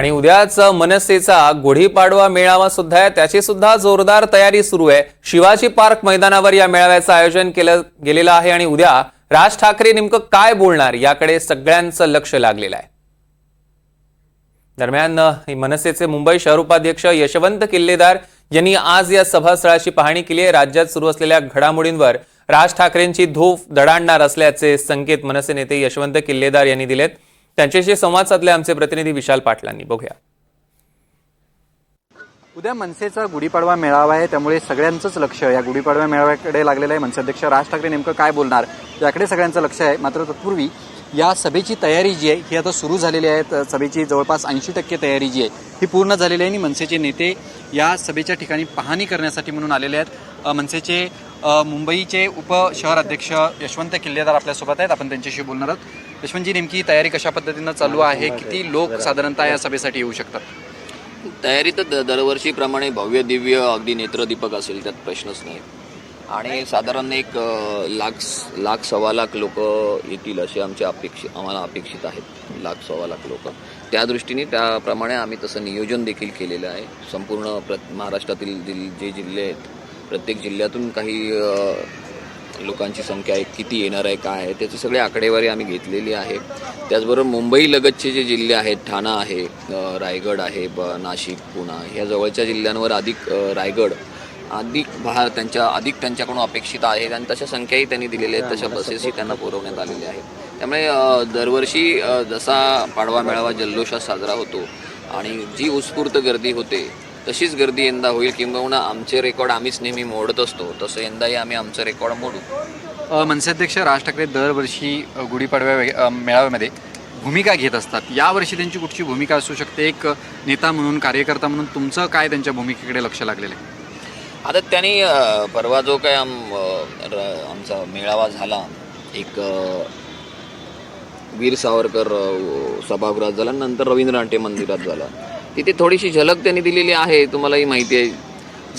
आणि उद्याच मनसेचा गुढीपाडवा मेळावा सुद्धा आहे. त्याची सुद्धा जोरदार तयारी सुरू आहे. शिवाजी पार्क मैदानावर या मेळाव्याचं आयोजन केलं गेलेलं आहे आणि उद्या राज ठाकरे नेमकं काय बोलणार याकडे सगळ्यांचं लक्ष लागलेलं आहे. दरम्यान मनसेचे मुंबई शहर उपाध्यक्ष यशवंत किल्लेदार यांनी आज या सभास्थळाची पाहणी केली आहे. राज्यात सुरू असलेल्या घडामोडींवर राज ठाकरेंची धूफ दडाणणार असल्याचे संकेत मनसे नेते यशवंत किल्लेदार यांनी दिलेत. त्यांच्याशी संवाद साधले आमचे प्रतिनिधी विशाल पाटलांनी. बघूया. उद्या मनसेचा गुढीपाडवा मेळावा आहे त्यामुळे सगळ्यांचंच लक्ष या गुढीपाडवा मेळाव्याकडे लागलेलं आहे मनसे अध्यक्ष. राज ठाकरे नेमकं काय बोलणार? याकडे सगळ्यांचं लक्ष आहे. मात्र तत्पूर्वी या सभेची तयारी जी आहे ही आता सुरू झालेली आहे. सभेची जवळपास ऐंशी टक्के तयारी जी आहे ही पूर्ण झालेली आहे. आणि मनसेचे नेते या सभेच्या ठिकाणी पाहणी करण्यासाठी म्हणून आलेले आहेत. मनसेचे मुंबईचे उप शहर अध्यक्ष यशवंत किल्लेदार आपल्यासोबत आहेत. आपण त्यांच्याशी बोलणार आहोत. लक्ष्मणजी नेमकी तयारी कशा पद्धतीनं चालू आहे? किती लोक साधारणतः या सभेसाठी येऊ शकतात? तयारी तर द- दरवर्षीप्रमाणे भव्य दिव्य अगदी नेत्रदीपक असेल त्यात प्रश्नच नाही. आणि साधारण एक लाख लाख सव्वा लाख लोक येतील असे आमच्या अपेक्षित आम्हाला अपेक्षित आहेत. लाख सव्वा लाख लोक. त्या दृष्टीने त्याप्रमाणे आम्ही तसं नियोजन देखील केलेलं आहे. संपूर्ण प्र महाराष्ट्रातील जे जिल्हे आहेत प्रत्येक जिल्ह्यातून काही लोकांची संख्या आहे किती येणार आहे काय आहे त्याची सगळी आकडेवारी आम्ही घेतलेली आहे. त्याचबरोबर मुंबई लगतचे जे जिल्हे आहेत ठाणा आहे रायगड आहे ब नाशिक पुणा ह्या जवळच्या जिल्ह्यांवर अधिक रायगड अधिक भा त्यांच्या अधिक त्यांच्याकडून अपेक्षित आहेत आणि तशा संख्याही त्यांनी दिलेल्या आहेत तशा बसेसही त्यांना पुरवण्यात आलेल्या आहेत. त्यामुळे दरवर्षी जसा पाडवा मेळावा जल्लोषात साजरा होतो आणि जी उत्स्फूर्त गर्दी होते तशीच गर्दी यंदा होईल किंबहुना आमचे रेकॉर्ड आम्हीच नेहमी मोडत असतो. तसं यंदाही आम्ही आमचं रेकॉर्ड मोडू. अ, मनसे अध्यक्ष राज ठाकरे दरवर्षी गुढीपाडव्या मेळाव्यामध्ये भूमिका घेत असतात. यावर्षी त्यांची कुठची भूमिका असू शकते? एक नेता म्हणून कार्यकर्ता म्हणून तुमचं काय त्यांच्या भूमिकेकडे लक्ष लागलेलं आहे? आता त्यांनी परवा जो काय आम आमचा मेळावा झाला एक वीर सावरकर सभागृहात झाला नंतर रवींद्र नाट्य मंदिरात झाला. तिथे थोडीशी झलक त्यांनी दिलेली आहे तुम्हालाही माहिती आहे.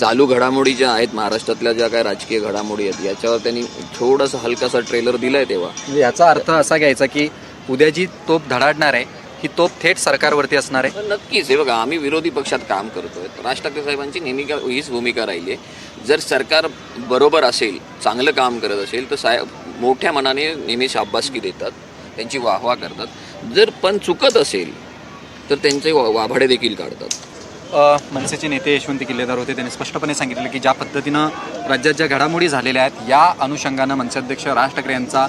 चालू घडामोडी ज्या आहेत महाराष्ट्रातल्या ज्या काय राजकीय घडामोडी आहेत याच्यावर त्यांनी थोडासा हलकासा ट्रेलर दिलाय तेव्हा. म्हणजे याचा अर्थ असा घ्यायचा की उद्या जी तोप धडाडणार आहे ही तोप थेट सरकारवरती असणार आहे. नक्कीच हे बघा आम्ही विरोधी पक्षात काम करतोय. राज ठाकरे साहेबांची नेहमी हीच भूमिका राहिली आहे जर सरकार बरोबर असेल चांगलं काम करत असेल तर साहेब मोठ्या मनाने नेहमी शाबासकी देतात त्यांची वाहवा करतात. जर पण चुकत असेल तर त्यांचे वा- वाभाडे देखील काढतात. मनसेचे नेते यशवंत किल्लेदार होते. त्यांनी स्पष्टपणे सांगितलं की ज्या पद्धतीनं राज्यात ज्या घडामोडी झालेल्या आहेत या अनुषंगानं मनसे अध्यक्ष राज ठाकरे यांचा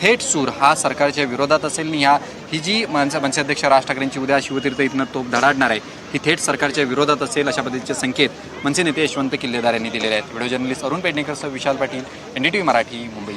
थेट सूर हा सरकारच्या विरोधात असेल आणि ह्या ही जी मनसे मनसे अध्यक्ष राज ठाकरेंची उद्या शिवतीर्थ इथनं तोप धडाडणार आहे ही थेट सरकारच्या विरोधात असेल अशा पद्धतीचे संकेत मनसे नेते यशवंत किल्लेदार यांनी दिलेले आहेत. Video journalist Arun पेडणेकरसह Vishal Patil N D T V Marathi Mumbai.